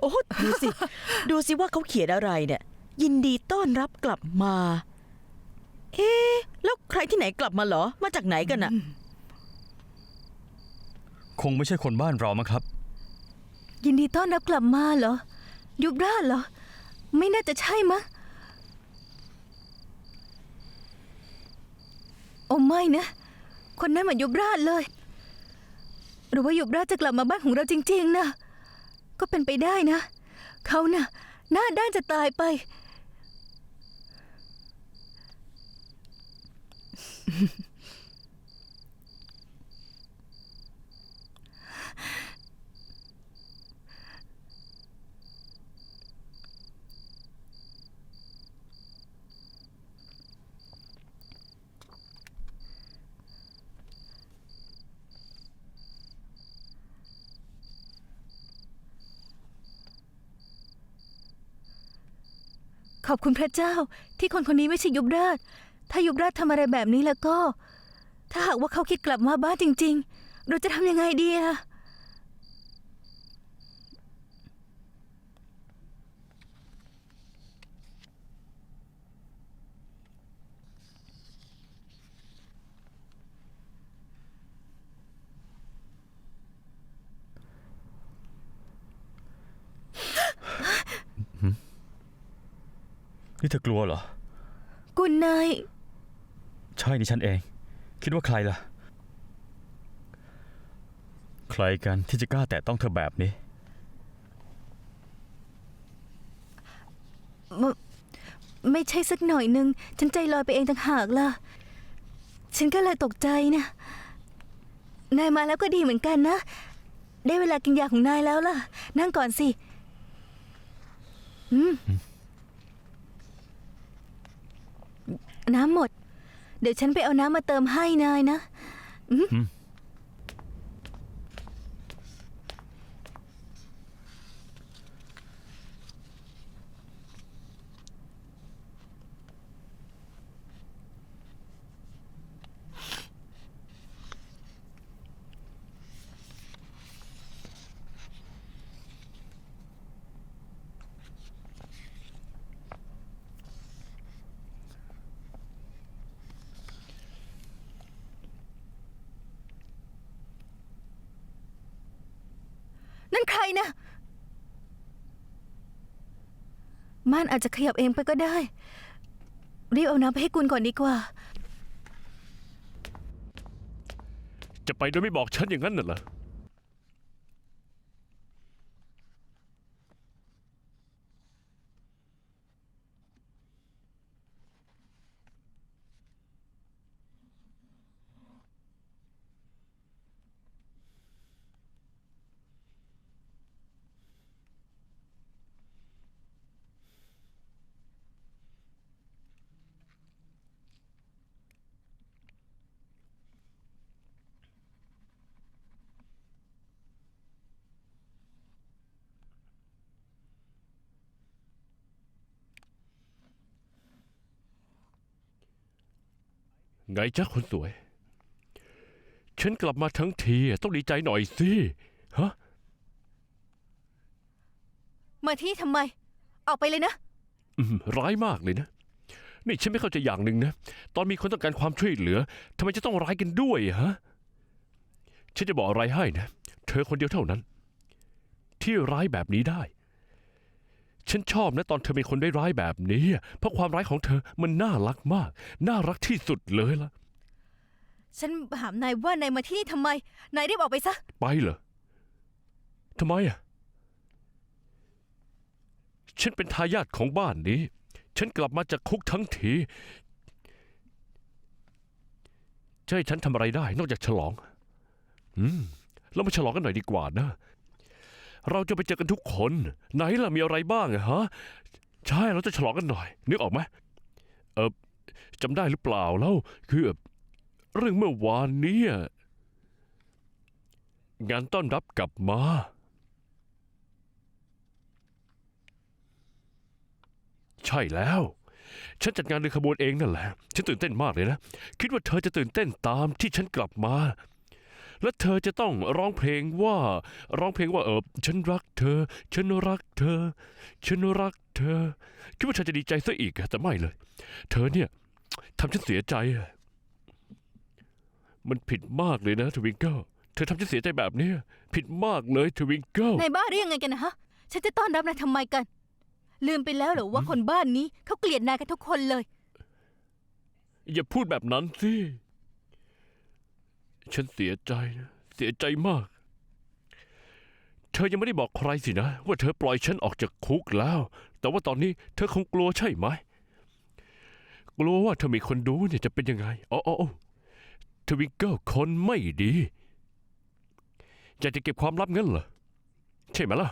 โอ้ดูสิ ดูสิว่าเขาเขียนอะไรเนี่ย ยินดีต้อนรับกลับมา เอ๊ะแล้วใครที่ไหนกลับมาเหรอ มาจากไหนกันอะคงไม่ใช่คนบ้านเรามั้งครับ ยินดีต้อนรับกลับมาเหรอ ยุบราชเหรอ ไม่น่าจะใช่มะ โอ้ไม่นะ คนนั้นเหมือนยุบราชเลย หรือว่ายุบราชจะกลับมาบ้านของเราจริง ๆนะ ก็เป็นไปได้นะ เขาน่ะ หน้าด้านจะตายไป ขอบคุณพระเจ้าที่คนคนนี้ไม่ใช่ยุบราช ถ้ายุบราชทำอะไรแบบนี้แล้วก็ ถ้าหากว่าเขาคิดกลับมาบ้านจริง ๆ เราจะทำยังไงดีอะ นี่เธอกลัวเหรอ กุณนายใช่นี่ฉันเอง คิดว่าใครล่ะ ใครกันที่จะกล้าแตะต้องเธอแบบนี้ไม่ไม่ใช่สักหน่อยหนึ่งฉันใจลอยไปเองต่างหากล่ะ ฉันก็เลยตกใจนะ นายมาแล้วก็ดีเหมือนกันนะ ได้เวลากินยาของนายแล้วล่ะ นั่งก่อนสิ อืม น้ำหมด เดี๋ยวฉันไปเอาน้ำมาเติมให้นายนะ อืม นั่นใครนะม่านอาจจะขยับเองไปก็ได้ รีบเอาน้ำไปให้กุลก่อนดีกว่า จะไปโดยไม่บอกฉันอย่างนั้นน่ะเหรอ ไงจ๊ะคนสวย ฉันกลับมาทั้งทีต้องดีใจหน่อยสิ ฮะ มาที่ทำไม ออกไปเลยนะ อืมร้ายมากเลยนะ นี่ฉันไม่เข้าใจอย่างหนึ่งนะ ตอนมีคนต้องการความช่วยเหลือทำไมจะต้องร้ายกันด้วยฮะ ฉันจะบอกอะไรให้นะ เธอคนเดียวเท่านั้น ที่ร้ายแบบนี้ได้ ฉันชอบนะตอนเธอเป็นคนได้ร้ายๆแบบนี้เพราะความร้ายของเธอมันน่ารักมาก น่ารักที่สุดเลยล่ะ ฉันถามนายว่านายมาที่นี่ทำไม นายรีบออกไปซะ ไปเหรอทำไมอะ ฉันเป็นทายาทของบ้านนี้ ฉันกลับมาจากคุกทั้งทีจะให้ฉันทำอะไรได้ นอกจากฉลอง อืม เรามาฉลองกันหน่อยดีกว่านะ เราจะไปเจอกันทุกคน ไหนล่ะมีอะไรบ้างอะฮะ ใช่เราจะฉลองกันหน่อย นึกออกไหมเออจำได้หรือเปล่าเล่าคือเอ่อเรื่องเมื่อวานนี้งานต้อนรับกลับมา ใช่แล้ว ฉันจัดงานเดินขบวนเองนั่นแหละ ฉันตื่นเต้นมากเลยนะ คิดว่าเธอจะตื่นเต้นตามที่ฉันกลับมา และเธอจะต้องร้องเพลงว่าร้องเพลงว่าเออฉันรักเธอ ฉันรักเธอ ฉันรักเธอ คิดว่าเธอจะดีใจซะอีกอะแต่ไม่เลย เธอเนี่ยทำฉันเสียใจอะมันผิดมากเลยนะทวิงเกิลเธอทำฉันเสียใจแบบเนี้ยผิดมากเลยทวิงเกิลนายบ้าหรือยังไงกันนะฮะ ฉันจะต้อนรับนายทำไมกัน ลืมไปแล้วเหรอว่าคนบ้านนี้เขาเกลียดนายกันทุกคนเลย อย่าพูดแบบนั้นสิ ฉันเสียใจนะเสียใจมาก เธอยังไม่ได้บอกใครสินะ ว่าเธอปล่อยฉันออกจากคุกแล้ว แต่ว่าตอนนี้เธอคงกลัวใช่ไหม กลัวว่าเธอมีคนดูเนี่ยจะเป็นยังไงอ๋ออ๋ออ๋อทวิงเกิลคนไม่ดีอยากจะเก็บความลับงั้นเหรอใช่ไหมล่ะ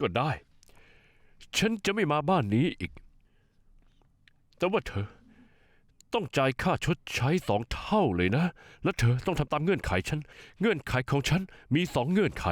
ก็ได้ ฉันจะไม่มาบ้านนี้อีก แต่ว่าเธอ ต้องจ่ายค่าชดใช้สองเท่าเลยนะ และเธอต้องทำตามเงื่อนไขฉัน เงื่อนไขของฉันมีสองเงื่อนไข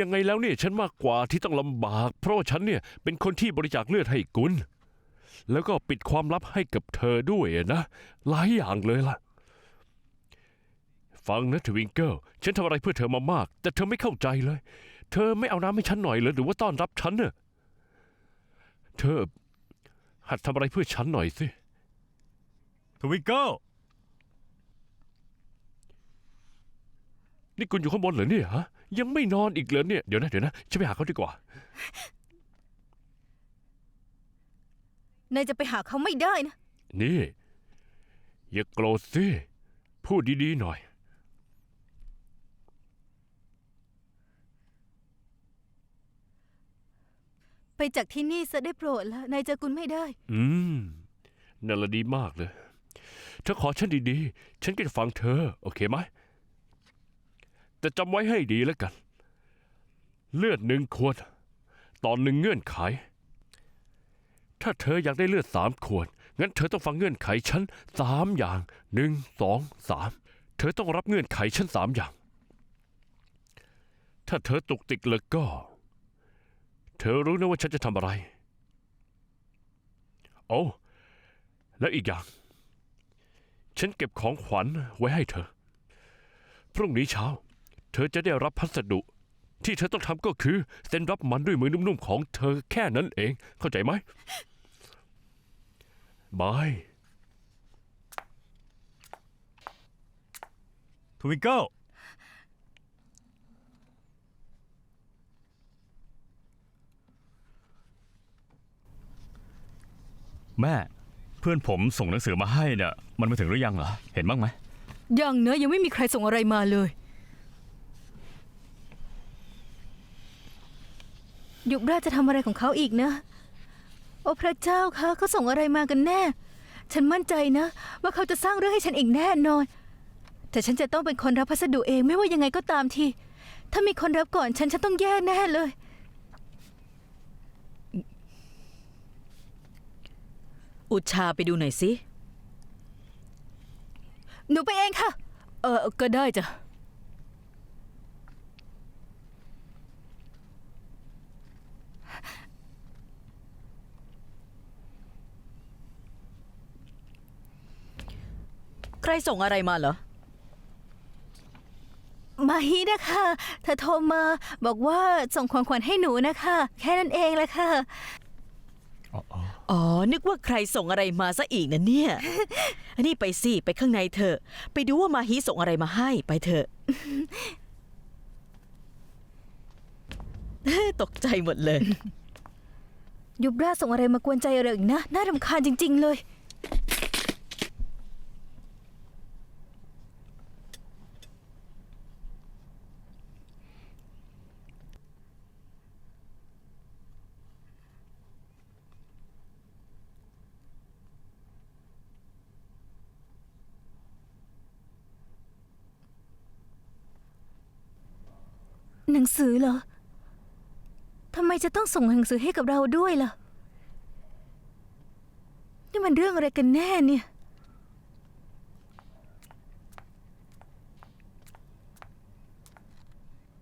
ยังไงแล้วเนี่ยฉันมากกว่าที่ต้องลำบาก เพราะว่าฉันเนี่ยเป็นคนที่บริจาคเลือดให้กุลแล้วก็ปิดความลับให้กับเธอด้วยนะ หลายอย่างเลยล่ะ ฟังนะทวิงเกิลฉันทำอะไรเพื่อเธอมามาก แต่เธอไม่เข้าใจเลย เธอไม่เอาน้ำให้ฉันหน่อยเลยหรือว่าต้อนรับฉันเน่ะเธอ หัดทำอะไรเพื่อฉันหน่อยสิทวิงเกิลนี่คุณอยู่ข้างบนเหรอเนี่ยฮะยังไม่นอนอีกเหรอเนี่ยเดี๋ยวนะเดี๋ยวนะฉันไปหาเขาดีกว่า นายจะไปหาเขาไม่ได้นะ นี่ อย่าโกรธสิพูดดีๆหน่อย ไปจากที่นี่ซะได้โปรดแล้วนายเจอกุลไม่ได้ อืมนั่นละดีมากเลย เธอขอฉันดีๆ ฉันก็จะฟังเธอ โอเคไหม แต่จำไว้ให้ดีแล้วกัน เลือดหนึ่งขวดต่อหนึ่งเงื่อนไข ถ้าเธออยากได้เลือดสามขวด งั้นเธอต้องฟังเงื่อนไขฉันสามอย่างหนึ่งสองสามเธอต้องรับเงื่อนไขฉันสามอย่าง ถ้าเธอตุกติกแล้วก็ เธอรู้นะว่าฉันจะทำอะไร โอ้ แล้วอีกอย่าง ฉันเก็บของขวัญไว้ให้เธอ พรุ่งนี้เช้า เธอจะได้รับพัสดุ ที่เธอต้องทำก็คือเซ็นรับมันด้วยมือนุ่มๆของเธอแค่นั้นเอง เข้าใจไหมบายทวิงเกิล แม่ เพื่อนผมส่งหนังสือมาให้เนี่ยมันมาถึงหรือยังเหรอ เห็นบ้างไหมยังเนอะยังไม่มีใครส่งอะไรมาเลย ยุบราชจะทำอะไรของเขาอีกนะ โอ้พระเจ้าคะเขาส่งอะไรมากันแน่ ฉันมั่นใจนะ ว่าเขาจะสร้างเรื่องให้ฉันอีกแน่นอน แต่ฉันจะต้องเป็นคนรับพัสดุเองไม่ว่ายังไงก็ตามที ถ้ามีคนรับก่อนฉันฉันต้องแย่แน่เลย อุชาไปดูหน่อยสิ หนูไปเองค่ะ เออ ก็ได้จ้ะ ใครส่งอะไรมาเหรอ มาฮีนะคะเธอโทรมาบอกว่าส่งของขวัญให้หนูนะคะ แค่นั้นเองแหละค่ะ อ๋อ นึกว่าใครส่งอะไรมาซะอีกนะเนี่ย อันนี้ไปสิ ไปข้างในเถอะ ไปดูว่ามาฮีส่งอะไรมาให้ไปเถอะ ตกใจหมดเลย ยุบราชส่งอะไรมากวนใจเราอีกนะ น่ารำคาญจริง ๆ เลย หนังสือเหรอ ทำไมจะต้องส่งหนังสือให้กับเราด้วยล่ะ นี่มันเรื่องอะไรกันแน่เนี่ย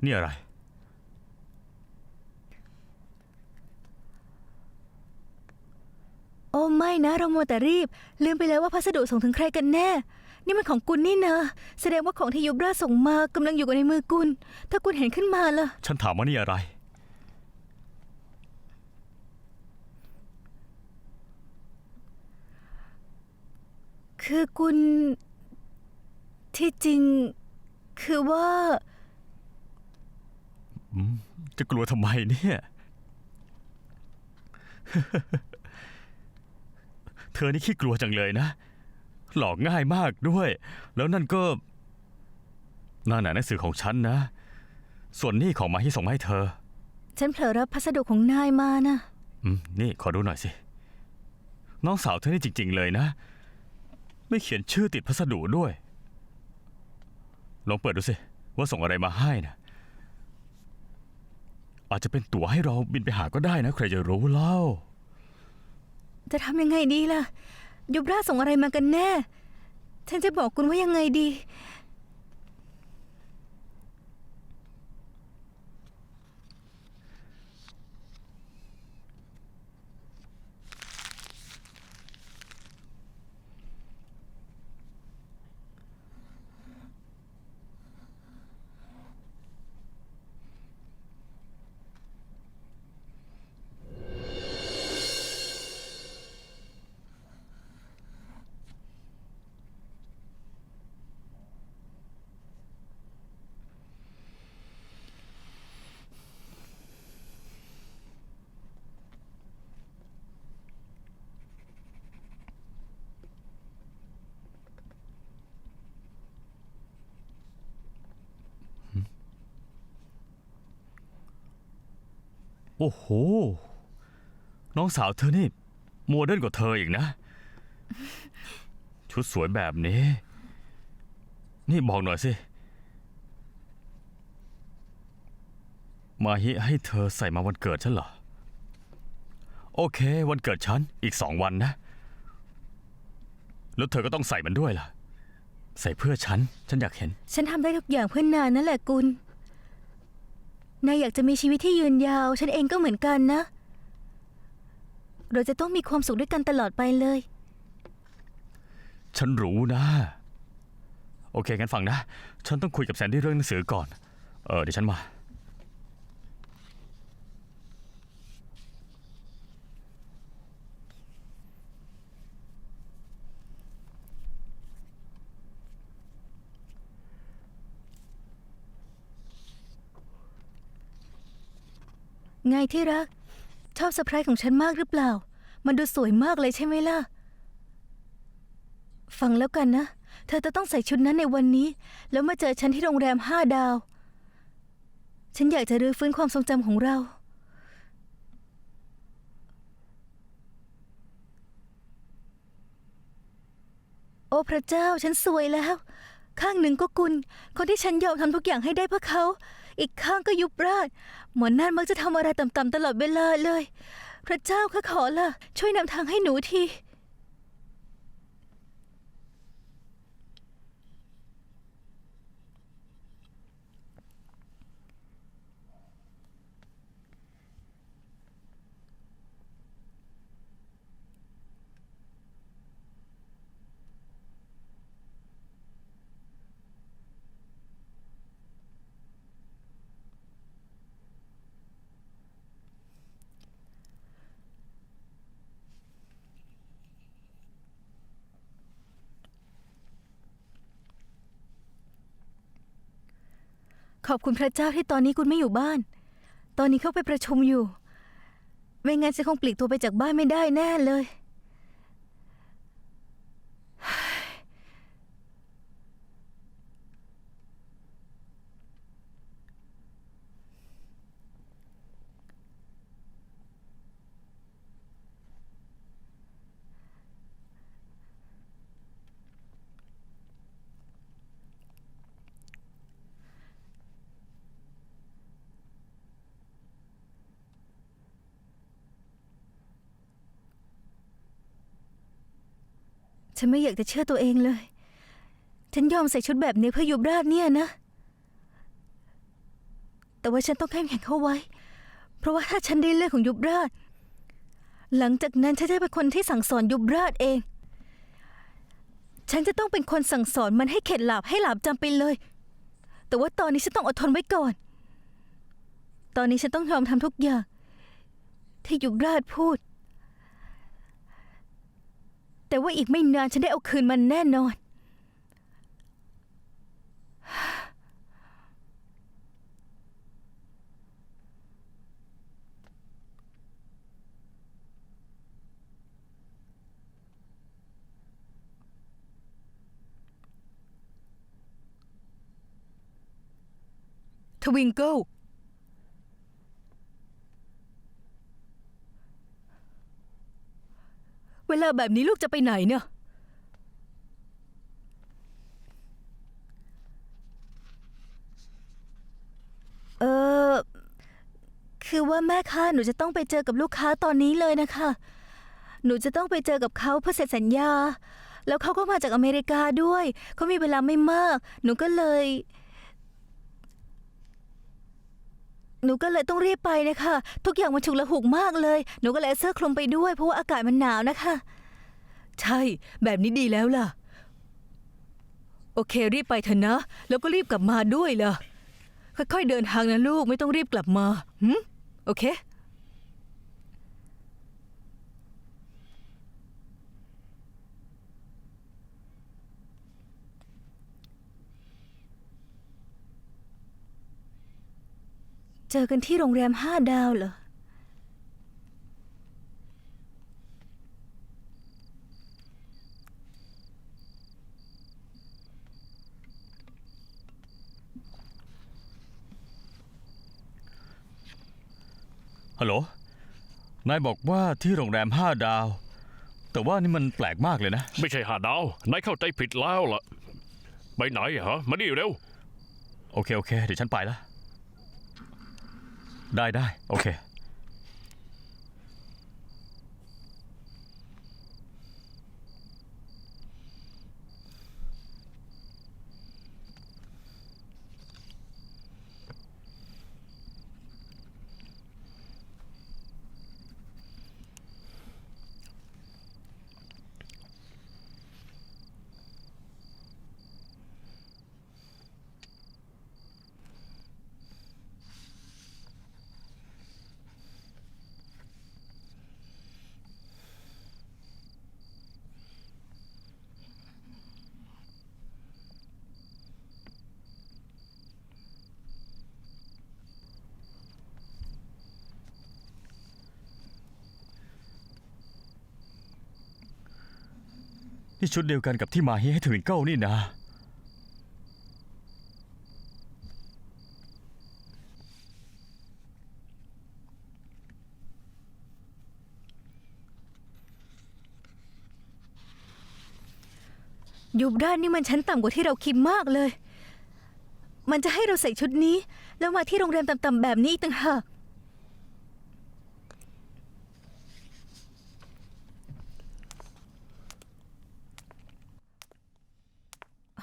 นี่อะไรไม่นะ เราโมวแต่รีบ ลืมไปแล้วว่าพัสดุส่งถึงใครกันแน่ นี่มันของกุลนี่เนอะแสดงว่าของที่ยุบราชส่งมากำลังอยู่ในมือกุลถ้ากุลเห็นขึ้นมาล่ะ ฉันถามว่านี่อะไร คือกุลที่จริง คือว่า จะกลัวทำไมเนี่ย เธอนี่ขี้กลัวจังเลยนะ หลอกง่ายมากด้วย แล้วนั่นก็นั่นน่ะหนังสือของฉันนะ ส่วนนี่ของมาที่ส่งมาให้เธอฉันเผลอรับพัสดุของนายมานะอืมนี่ขอดูหน่อยสิ น้องสาวเธอนี่จริง ๆ เลยนะ ไม่เขียนชื่อติดพัสดุด้วย ลองเปิดดูสิ ว่าส่งอะไรมาให้นะอาจจะเป็นตั๋วให้เราบินไปหาก็ได้นะ ใครจะรู้เล่า จะทำยังไงดีล่ะ ยุบราชส่งอะไรมากันแน่ ฉันจะบอกคุณว่ายังไงดี โอ้โห น้องสาวเธอนี่โมเดิร์นกว่าเธออีกนะ ชุดสวยแบบนี้ นี่บอกหน่อยสิ มาฮิให้เธอใส่มาวันเกิดฉันเหรอ โอเค วันเกิดฉันอีกสองวันนะ แล้วเธอก็ต้องใส่มันด้วยล่ะ ใส่เพื่อฉัน ฉันอยากเห็น ฉันทำได้ทุกอย่างเพื่อนนายนั่นแหละกุล นายอยากจะมีชีวิตที่ยืนยาว ฉันเองก็เหมือนกันนะ เราจะต้องมีความสุขด้วยกันตลอดไปเลย ฉันรู้นะ โอเคงั้นฟังนะ ฉันต้องคุยกับแซนดี้เรื่องหนังสือก่อน เออเดี๋ยวฉันมา ไงที่รัก ชอบเซอร์ไพรส์ของฉันมากหรือเปล่า มันดูสวยมากเลยใช่ไหมล่ะ ฟังแล้วกันนะ เธอจะต้องใส่ชุดนั้นในวันนี้ แล้วมาเจอฉันที่โรงแรมห้าดาว ฉันอยากจะรื้อฟื้นความทรงจำของเรา โอ้พระเจ้าฉันสวยแล้ว ข้างหนึ่งก็กุลคนที่ฉันยอมทำทุกอย่างให้ได้เพื่อเขา อีกข้างก็ยุบราดหมอนั่นมักจะทำอะไรต่ำๆตลอดเวลาเลย พระเจ้าข้าขอละช่วยนำทางให้หนูที ขอบคุณพระเจ้าที่ตอนนี้คุณไม่อยู่บ้าน ตอนนี้เข้าไปประชุมอยู่ ไม่งั้นจะคงปลีกตัวไปจากบ้านไม่ได้แน่เลย ฉันไม่อยากจะเชื่อตัวเองเลย ฉันยอมใส่ชุดแบบนี้เพื่อยุบราชเนี่ยนะ แต่ว่าฉันต้องเข้มแข็งเข้าไว้ เพราะว่าถ้าฉันได้เลือดของยุบราช หลังจากนั้นฉันจะเป็นคนที่สั่งสอนยุบราชเอง ฉันจะต้องเป็นคนสั่งสอนมันให้เข็ดหลาบให้หลาบจำไปเลย แต่ว่าตอนนี้ฉันต้องอดทนไว้ก่อน ตอนนี้ฉันต้องยอมทำทุกอย่าง ที่ยุบราชพูด แต่ว่าอีกไม่นานฉันได้เอาคืนมันแน่นอน ทวิงเกิล เวลาแบบนี้ลูกจะไปไหนเนี่ยเออคือว่าแม่คะหนูจะต้องไปเจอกับลูกค้าตอนนี้เลยนะคะ หนูจะต้องไปเจอกับเขาเพื่อเซ็นสัญญา แล้วเขาก็มาจากอเมริกาด้วยเขามีเวลาไม่มาก หนูก็เลย หนูก็เลยต้องรีบไปนะคะ ทุกอย่างมันฉุกละหุกมากเลย หนูก็เลยเอาเสื้อคลุมไปด้วยเพราะว่าอากาศมันหนาวนะคะ ใช่ แบบนี้ดีแล้วล่ะ โอเค รีบไปเถอะนะ แล้วก็รีบกลับมาด้วยล่ะ ค่อยๆเดินทางนะลูกไม่ต้องรีบกลับมาหืมโอเค เจอกันที่โรงแรมห้าดาวเหรอ ฮัลโหล นายบอกว่าที่โรงแรมห้าดาว แต่ว่านี่มันแปลกมากเลยนะ ไม่ใช่หาดาวนายเข้าใจผิดแล้วล่ะ ไปไหนอะฮะ มานี่เร็ว โอเค โอเค เดี๋ยวฉันไปละ ได้ได้โอเค นี่ชุดเดียวกันกับที่มาเฮให้ถึงเก้านี่นะยุบด้านนี่มันชั้นต่ำกว่าที่เราคิดมากเลย มันจะให้เราใส่ชุดนี้ แล้วมาที่โรงแรมต่ำๆแบบนี้อีกต่างหาก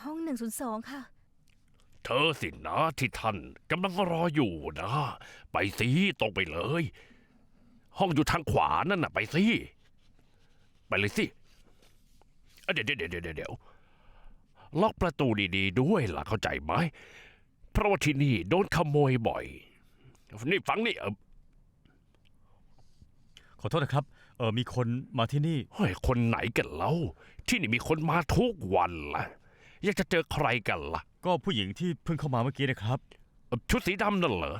ห้องหนึ่งศูนย์สองค่ะ เธอสินะที่ท่านกำลังรออยู่นะ ไปสิตรงไปเลย ห้องอยู่ทางขวานั่นน่ะ ไปสิ ไปเลยสิเอ้ยเดี๋ยวเดี๋ยวเดี๋ยวเดี๋ยวเดี๋ยวล็อกประตูดีๆด้วยล่ะเข้าใจไหมเพราะว่าที่นี่โดนขโมยบ่อย นี่ฟังนี่เออขอโทษนะครับ เออมีคนมาที่นี่ เฮ้ยคนไหนกันเล่าที่นี่มีคนมาทุกวันล่ะ อยากจะเจอใครกันล่ะ ก็ผู้หญิงที่เพิ่งเข้ามาเมื่อกี้นะครับเอ่อชุดสีดำนั่นเหรอ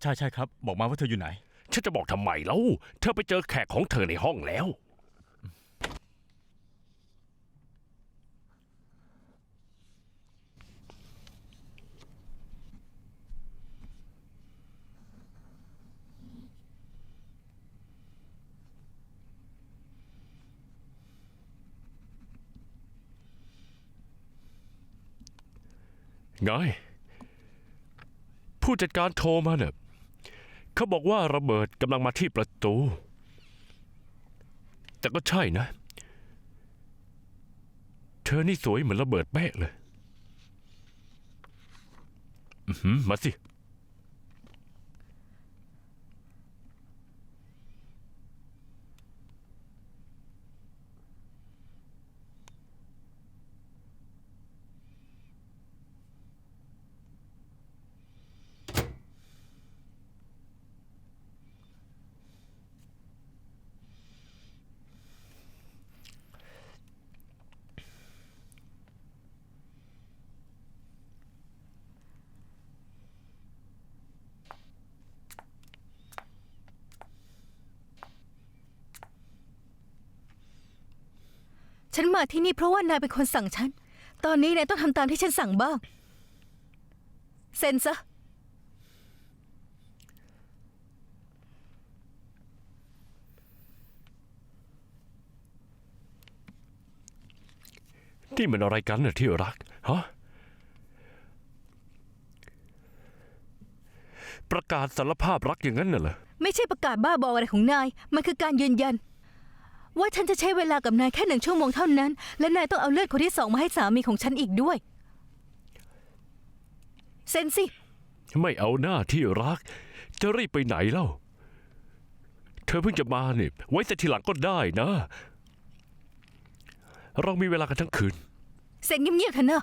ใช่ใช่ครับ บอกมาว่าเธออยู่ไหน ฉันจะบอกทำไมแล้ว เธอไปเจอแขกของเธอในห้องแล้ว ไง ผู้จัดการโทรมาเนี่ยเขาบอกว่าระเบิดกำลังมาที่ประตู แต่ก็ใช่นะ เธอนี่สวยเหมือนระเบิดแป๊ะเลยอือหือมาสิ ฉันมาที่นี่เพราะว่านายเป็นคนสั่งฉัน ตอนนี้นายต้องทำตามที่ฉันสั่งบ้าง เซ็นซะ นี่มันอะไรกันน่ะที่รัก ฮะ ประกาศสารภาพรักอย่างนั้นน่ะเหรอ ไม่ใช่ประกาศบ้าบออะไรของนาย มันคือการยืนยัน ว่าฉันจะใช้เวลากับนายแค่หนึ่งชั่วโมงเท่านั้น และนายต้องเอาเลือดคนที่สองมาให้สามีของฉันอีกด้วย เซ็นสิ ไม่เอาหน้าที่รัก จะรีบไปไหนเล่า เธอเพิ่งจะมาเนี่ยไว้แต่ทีหลังก็ได้นะ เรามีเวลากันทั้งคืน เซ็นเงียบๆเถอะนะ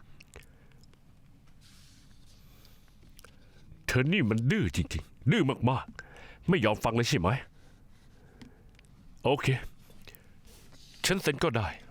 เธอนี่มันดื้อจริงๆ ดื้อมากๆ ไม่ยอมฟังเลยใช่ไหม โอเค ฉันเซ็นก็ได้